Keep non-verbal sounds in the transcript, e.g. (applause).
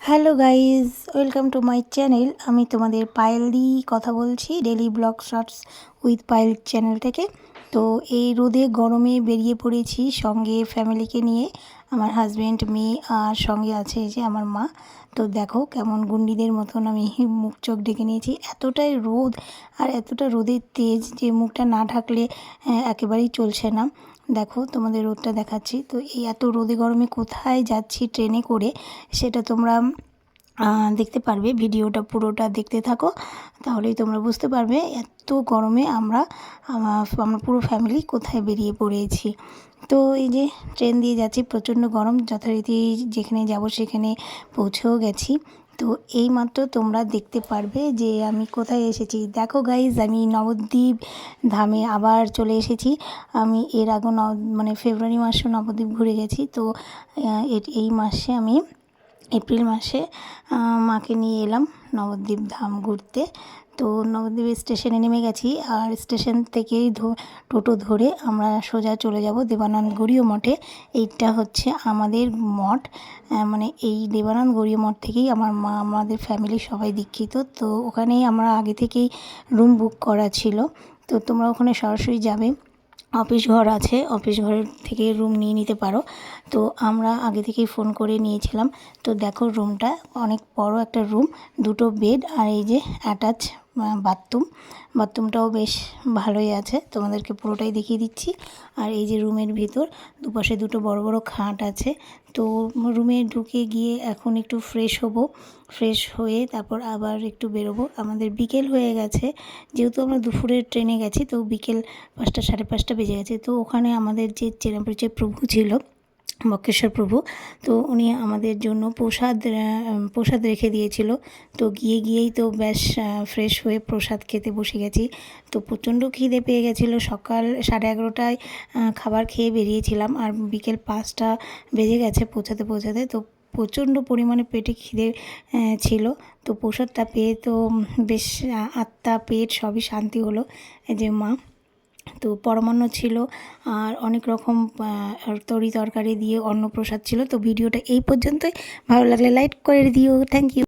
Hello guys welcome to my channel. আমি তোমাদের পায়েল দি, কথা বলছি daily blog shorts with Payel channel থেকে। তো এই রোদে গরমে বেরিয়ে পড়েছি সঙ্গে ফ্যামিলিকে নিয়ে। আমার হাজব্যান্ড মেয়ে আর সঙ্গে আছে যে আমার মা। তো দেখো কেমন গুন্ডিদের মতন আমি (laughs) মুখ চোখ ডেকে নিয়েছি। এতটাই রোদ আর এতটা রোদের তেজ যে মুখটা না ঢাকলে একেবারেই চলছে না। দেখো তোমাদের রোদটা দেখাচ্ছি। তো এই এত রোদে গরমে কোথায় যাচ্ছি ট্রেনে করে, সেটা তোমরা দেখতে পারবে, ভিডিওটা পুরোটা দেখতে থাকো, তাহলেই তোমরা বুঝতে পারবে এত গরমে আমরা আমা- আমরা পুরো ফ্যামিলি কোথায় বেরিয়ে পড়েছি। তো এই যে ট্রেন দিয়ে যাচ্ছি, প্রচণ্ড গরম, যথারীতি যেখানে যাব সেখানে পৌঁছেও গেছি। তো এই মাত্র তোমরা দেখতে পারবে যে আমি কোথায় এসেছি। দেখো গাইজ আমি নবদ্বীপ ধামে আবার চলে এসেছি। আমি এর আগে মানে ফেব্রুয়ারি মাসে নবদ্বীপ ঘুরে গেছি। তো এই মাসে আমি এপ্রিল মাসে মাকে নিয়ে এলাম নবদ্বীপ ধাম ঘুরতে। তো নবদ্বীপ স্টেশনে নেমে গেছি আর স্টেশন থেকেই টোটো ধরে আমরা সোজা চলে যাব দেবানন্দ গড়ীয় মঠে। এইটা হচ্ছে আমাদের মঠ মানে এই দেবানন্দ গড়ীয় মঠ থেকেই আমার মা, আমাদের ফ্যামিলি সবাই দীক্ষিত। তো ওখানেই আমরা আগে থেকেই রুম বুক করা ছিল। তো তোমরা ওখানে সরাসরি যাবে। অফিস ঘর আছে, অফিস ঘরের থেকে রুম নিয়ে নিতে পারো। তো আমরা আগে থেকেই ফোন করে নিয়েছিলাম। তো দেখো রুমটা অনেক বড় একটা রুম দুটো বেড আর এই যে অ্যাটাচ বাথরুম। বাথরুমটাও বেশ ভালোই আছে। তোমাদেরকে পুরোটাই দেখিয়ে দিচ্ছি। আর এই যে রুমের ভিতর, দুপাশে দুটো বড় বড় খাট আছে। তো রুমে ঢুকে গিয়ে এখন একটু ফ্রেশ হব। ফ্রেশ হয়ে তারপর আবার একটু বেরোবো। আমাদের বিকেল হয়ে গেছে। যেহেতু আমরা দুপুরের ট্রেনে গেছি, তো বিকেল পাঁচটা, সাড়ে পাঁচটা বেজে গেছে। তো ওখানে আমাদের যে চেনা পরিচয় প্রভু ছিল বক্রেশ্বর প্রভু। তো উনি আমাদের জন্য প্রসাদ প্রসাদ রেখে দিয়েছিল। তো গিয়ে গিয়েই তো বেশ ফ্রেশ হয়ে প্রসাদ খেতে বসে গেছি। তো প্রচণ্ড খিদে পেয়ে গেছিল। সকাল সাড়ে এগারোটায় খাবার খেয়ে বেরিয়েছিলাম আর বিকেল পাঁচটা বেজে গেছে পৌঁছাতে পৌঁছাতে। তো প্রচণ্ড পরিমাণে পেটে খিদে ছিল। তো প্রসাদটা পেয়ে তো বেশ আত্মা, পেট সবই শান্তি হলো। যে মা তো পরমান্ন ছিল আর অনেক রকম তরি তরকারি দিয়ে অন্নপ্রসাদ ছিল। তো ভিডিওটা এই পর্যন্তই। ভালো লাগলে লাইক করে দিও। Thank you